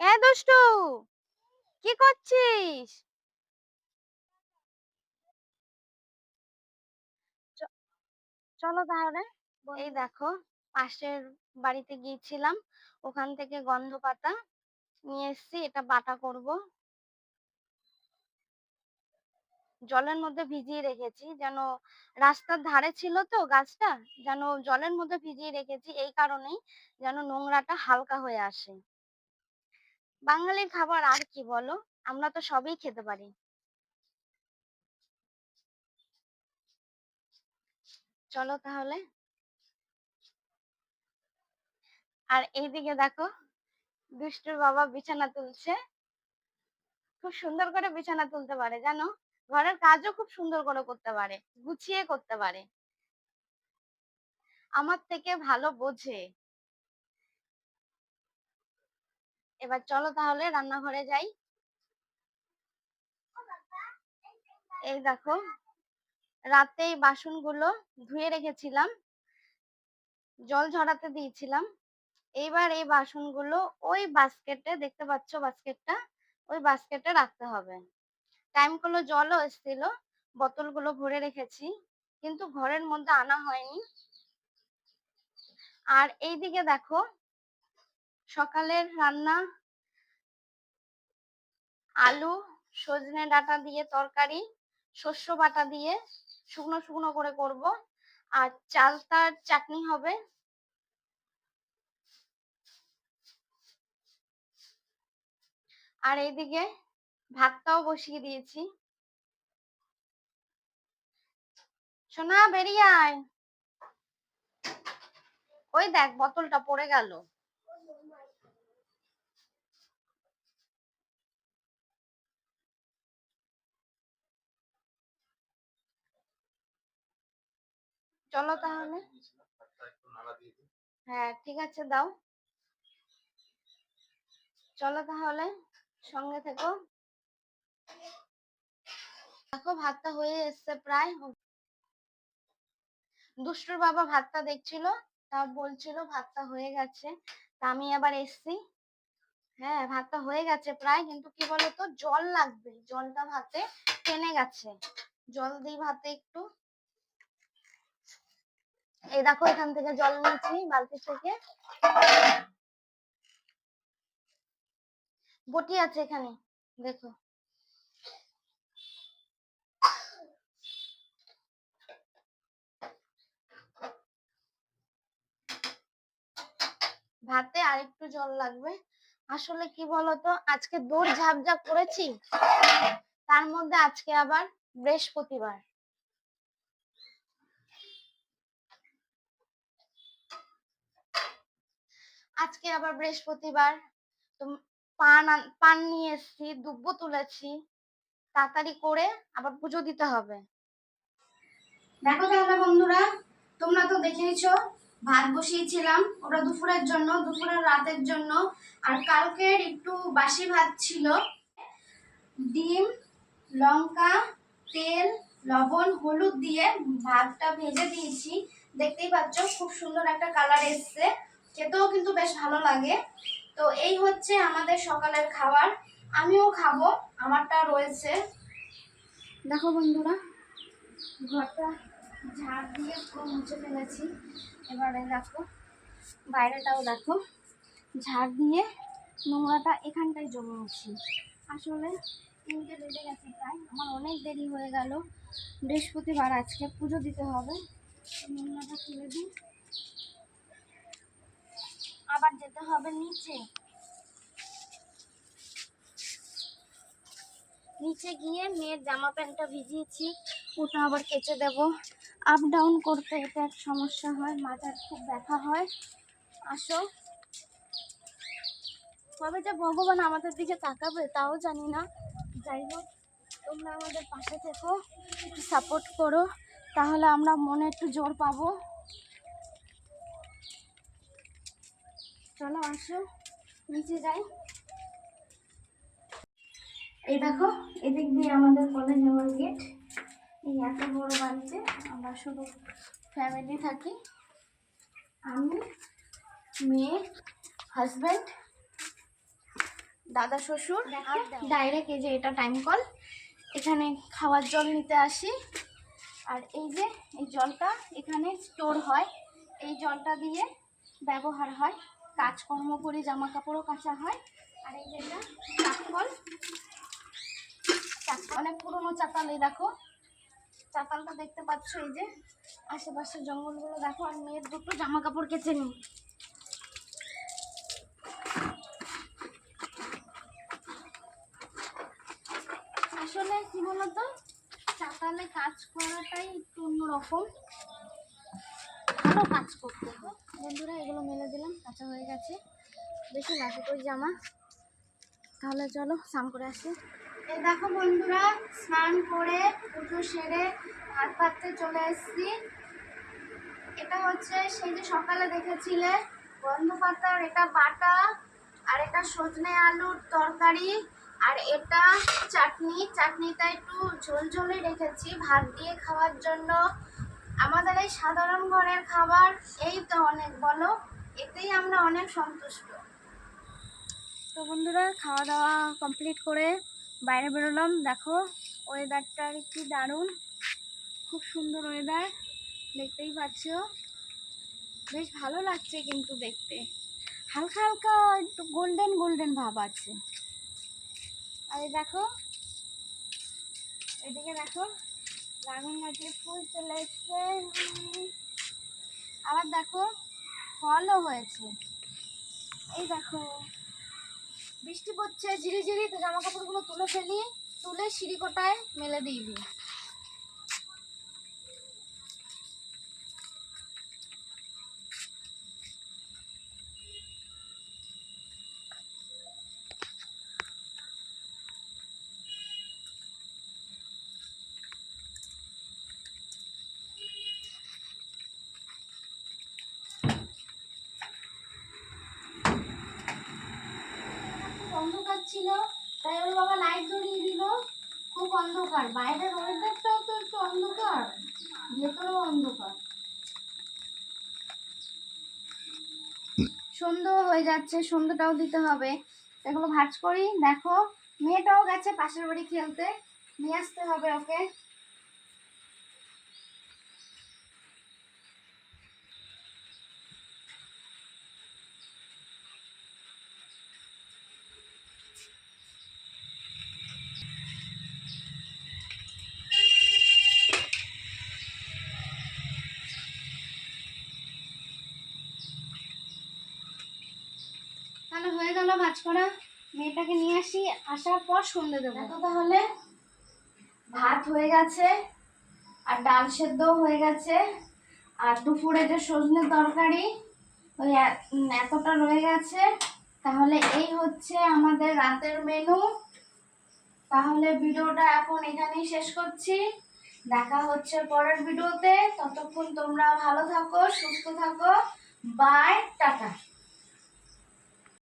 এ দুষ্টু, কি করছিস? চলো তাহলে এই দেখো, পাশের বাড়িতে গিয়েছিলাম, ওখান থেকে গন্ধ পাতা নিয়ে এসেছি, এটা বাটা করব। জলের মধ্যে ভিজিয়ে রেখেছি, যেন রাস্তার ধারে ছিল তো গাছটা, যেন জলের মধ্যে ভিজিয়ে রেখেছি, এই কারণেই যেন নোংরাটা হালকা হয়ে আসে। বাঙালির খাবার আর কি বলো? আমরা তো সবই খেতে পারি। চলো তাহলে। আর এইদিকে দেখো, দুষ্টুর বাবা বিছানা তুলছে। খুব সুন্দর করে বিছানা তুলতে পারে, জানো? ঘরের কাজও খুব সুন্দর করে করতে পারে, গুছিয়ে করতে পারে। আমার থেকে ভালো বোঝে। এবার চলো তাহলে রান্নাঘরে যাই। এই দেখো রাতে এই বাসনগুলো ধুয়ে রেখেছিলাম, জল ঝরাতে দিয়েছিলাম। এইবার এই বাসনগুলো ওই বাস্কেটে, দেখতে পাচ্ছ বাস্কেটটা, ওই বাস্কেটে রাখতে হবে। টাইমগুলো জলও এসেছিল, বোতলগুলো ভরে রেখেছি, কিন্তু ঘরের মধ্যে আনা হয়নি। আর এইদিকে দেখো সকালের রান্না আলু, সজনে ডাটা দিয়ে তরকারি, শস্য বাটা দিয়ে শুকনো শুকনো করে করব। আর চালতার চাটনি হবে। আর এইদিকে ভাতটাও বসিয়ে দিয়েছি। সোনা, বেরিয়ে আয়। ওই দেখ, বোতলটা পড়ে গেল। চলো তাহলে। হ্যাঁ ঠিক আছে, দাও। চলো তাহলে, সঙ্গে থেকো। দেখো, ভাতটা হয়ে এসছে প্রায়। দুষ্টুর বাবা ভাতটা দেখছিল, তা বলছিল ভাতটা হয়ে গেছে। তা আমি আবার এসছি। হ্যাঁ ভাতটা হয়ে গেছে প্রায়, কিন্তু কি বলতো, জল লাগবে। জলটা ভাতে টেনে গেছে। জল দিই ভাতে একটু। এই দেখো, এখান থেকে জল নিয়েছি বালতি থেকে। বটি আছে এখানে, দেখো। ভাতে আর একটু জল লাগবে। আসলে কি বলতো, আজকে দৌড় ঝাঁপ করেছি, তার মধ্যে আজকে আবার বৃহস্পতিবার। আজকে আবার বৃহস্পতিবার। তো পান পান নিয়ে এসেছি, দুব্বো তুলেছি। তাড়াতাড়ি করে আবার পুজো দিতে হবে। দেখো তাহলে বন্ধুরা, তোমরা তো দেখে নিছো ভাত বসিয়েছিলাম ওটা দুপুরের জন্য, দুপুরের রাতের জন্য। আর কালকের একটু বাসি ভাত ছিল। ডিম, লঙ্কা, তেল, লবণ, হলুদ দিয়ে ভাতটা ভেজে দিয়েছি। দেখতেই পাচ্ছ, খুব সুন্দর একটা কালার এসছে। খেতেও কিন্তু বেশ ভালো লাগে। তো এই হচ্ছে আমাদের সকালের খাবার। আমিও খাব, আমারটা রয়েছে। দেখো বন্ধুরা, ঘরটা ঝাড় দিয়ে পুরো মুছে ফেলেছি। এবারে দেখো, বাইরেটাও দেখো। ঝাড় দিয়ে নোংরাটা এখানটায় জমিয়েছি আসলে তিনটে বেজে গেছে প্রায়, আমার অনেক দেরি হয়ে গেল। বৃহস্পতিবার আজকে পুজো দিতে হবে। নোংরাটা তুলে দিই। আবার যেতে হবে নিচে। নিচে গিয়ে মেয়ের জামা প্যান্টটা ভিজিয়েছি, ওটা আবার কেচে দেব। আপ ডাউন করতে এটা এক সমস্যা হয়, মাথার খুব ব্যথা হয়। আসো। কবে যে ভগবান আমাদের দিকে তাকাবে তাও জানি না। যাই হোক, তোমরা আমাদের পাশে থেকো, একটু সাপোর্ট করো, তাহলে আমরা মনে একটু জোর পাবো। চলো আসো নিচে যাই। এই দেখো এদিক দিয়ে আমাদের কলেজ যাওয়ার গেট এই এত বড় বাড়িতে আমরা শুধু ফ্যামিলি থাকি। আমি মেয়ে হাজব্যান্ড দাদা শ্বশুর ডাইরেক্ট এই যে এটা টাইম কল এখানে খাওয়ার জল নিতে আসি। আর এই যে এই জলটা এখানে স্টোর হয়। এই জলটা দিয়ে ব্যবহার হয়। কাজকর্ম করে জামা কাপড়ও কাচা হয়। আর এই যে এটা, চাকল। চাক- অনেক পুরোনো চাতাল এই দেখো। চাতালটা দেখতে পাচ্ছ এই যে। আশেপাশের জঙ্গলগুলো দেখো। আর মেয়ের দুটো জামা কাপড় কেচে নিই। আসলে কি বলতো? চাতালে কাজ করাটাই একটু অন্যরকম। ভালো কাজ করতে বন্ধুরা, এগুলো মেলে দিলাম, কাঁচা হয়ে গেছে। বেশি লাঠি করে জামা। তাহলে চলো, স্নান করে আসি। দেখো বন্ধুরা, স্নান করে পুজো সেরে ভাত পাততে চলে এসেছি। এটা হচ্ছে সেই যে সকালে দেখেছিলে, গন্ধ পাতার এটা বাটা, আর এটা সজনে আলুর তরকারি, আর এটা চাটনি। চাটনিটা একটু ঝোল ঝোলে রেখেছি, ভাত দিয়ে খাওয়ার জন্য। আমাদের এই সাধারণ ঘরের খাবার, এই তো অনেক, বলো? এতেই আমরা অনেক সন্তুষ্ট। তো বন্ধুরা খাওয়া দাওয়া কমপ্লিট করে বাইরে বেরোলাম। দেখো ওয়েদারটা কি দারুণ। খুব সুন্দর ওয়েদার দেখতেই পাচ্ছ। বেশ ভালো লাগছে কিন্তু দেখতে। হালকা হালকা একটু গোল্ডেন গোল্ডেন ভাব আছে। আর দেখো, এদিকে দেখো ড্রাগন গাছের ফুল চলে এসছে। আবার দেখো, ফলও হয়েছে। এই দেখো, বৃষ্টি পড়ছে ঝিরি ঝিরি তো জামা কাপড়গুলো তুলে ফেলি, তুলে সিঁড়ি কোটায় মেলে দিই দিই খুব অন্ধকার ছিল, তাই ওর বাবা লাইট জ্বলিয়ে দিল। খুব অন্ধকার। বাইরের ওয়েদারটাও তো একটু অন্ধকার। ভেতরেও অন্ধকার। সন্ধ্যেও হয়ে যাচ্ছে, সন্ধ্যাটাও দিতে হবে। এগুলো ভাজ করি। দেখো, মেয়েটাও গেছে পাশের বাড়ি খেলতে। নিয়ে আসতে হবে ওকে। তাহলে হয়ে গেল ভাজ করা মেয়েটাকে নিয়ে আসি, আসার পর সন্ধে দেবো। দেখো তাহলে, ভাত হয়ে গেছে, আর ডাল সেদ্ধও হয়ে গেছে, আর দুপুরে যে সজনে তরকারি, ওই এতটা রয়ে গেছে। তাহলে এই হচ্ছে আমাদের রাতের মেনু। তাহলে ভিডিওটা এখন এখানেই শেষ করছি। দেখা হচ্ছে পরের ভিডিওতে। ততক্ষণ তোমরা ভালো থাকো, সুস্থ থাকো। Bye tata.